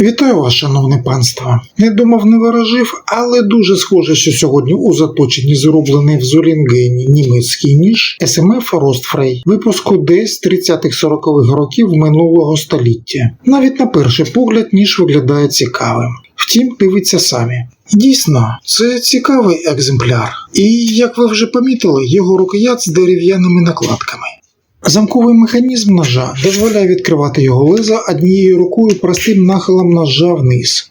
Вітаю вас, шановне панство. Не думав, не ворожив, але дуже схоже, що сьогодні у заточенні зроблений в Золінгені німецький ніж СМФ Ростфрей, випуску десь 30-40-х років минулого століття. Навіть на перший погляд ніж виглядає цікавим. Втім, дивіться самі. Дійсно, це цікавий екземпляр, і як ви вже помітили, його рукоять з дерев'яними накладками. Замковий механізм ножа дозволяє відкривати його леза однією рукою простим нахилом ножа вниз,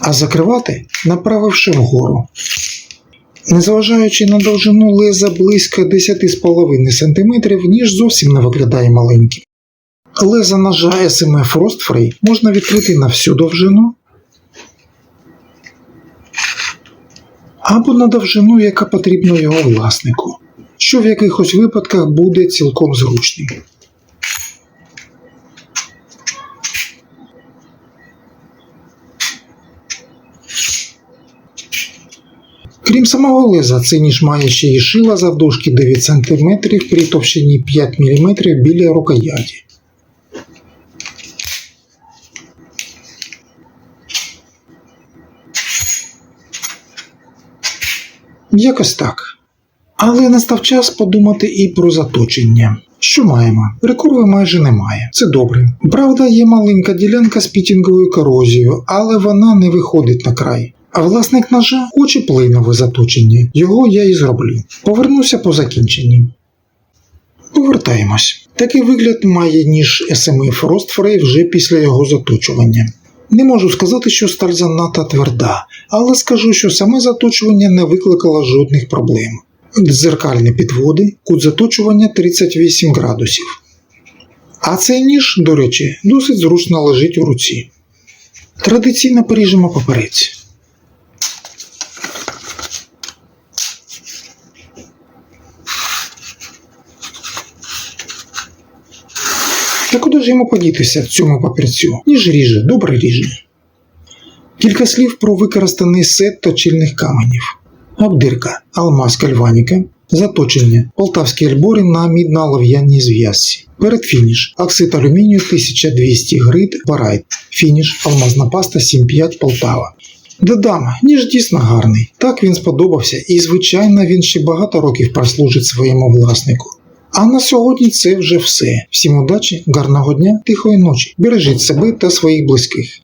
а закривати направивши вгору. Незважаючи на довжину леза близько 10,5 см, ніж зовсім не виглядає маленьким. Леза ножа SMF Frostfree можна відкрити на всю довжину або на довжину, яка потрібна його власнику що в якихось випадках буде цілком зручним. Крім самого леза, цей ніж має ще й шила завдовжки 9 см при товщині 5 мм біля рукояті. Якось так. Але настав час подумати і про заточення. Що маємо? Рекурви майже немає. Це добре. Правда, є маленька ділянка з пітінговою корозією, але вона не виходить на край. А власник ножа хоче плейнове заточення. Його я і зроблю. Повернуся по закінченні. Повертаємось. Такий вигляд має ніж SME Frostfree вже після його заточування. Не можу сказати, що сталь занадто тверда, але скажу, що саме заточування не викликало жодних проблем дзеркальні підводи, кут заточування 38 градусів. А цей ніж, до речі, досить зручно лежить у руці. Традиційно поріжемо паперець. Та куди ж йому подітися цьому папірцю? Ніж ріже, добре ріже. Кілька слів про використаний сет точильних каменів обдирка, алмаз кальваніка, заточення, полтавські альбори на мідно-олов'яній зв'язці. Передфініш, оксид алюмінію 1200 грит Варайт, фініш, алмазна паста 7,5 Полтава. Додам, ніж дійсно гарний. Так він сподобався, і, звичайно, він ще багато років прослужить своєму власнику. А на сьогодні це вже все. Всім удачі, гарного дня, тихої ночі. Бережіть себе та своїх близьких.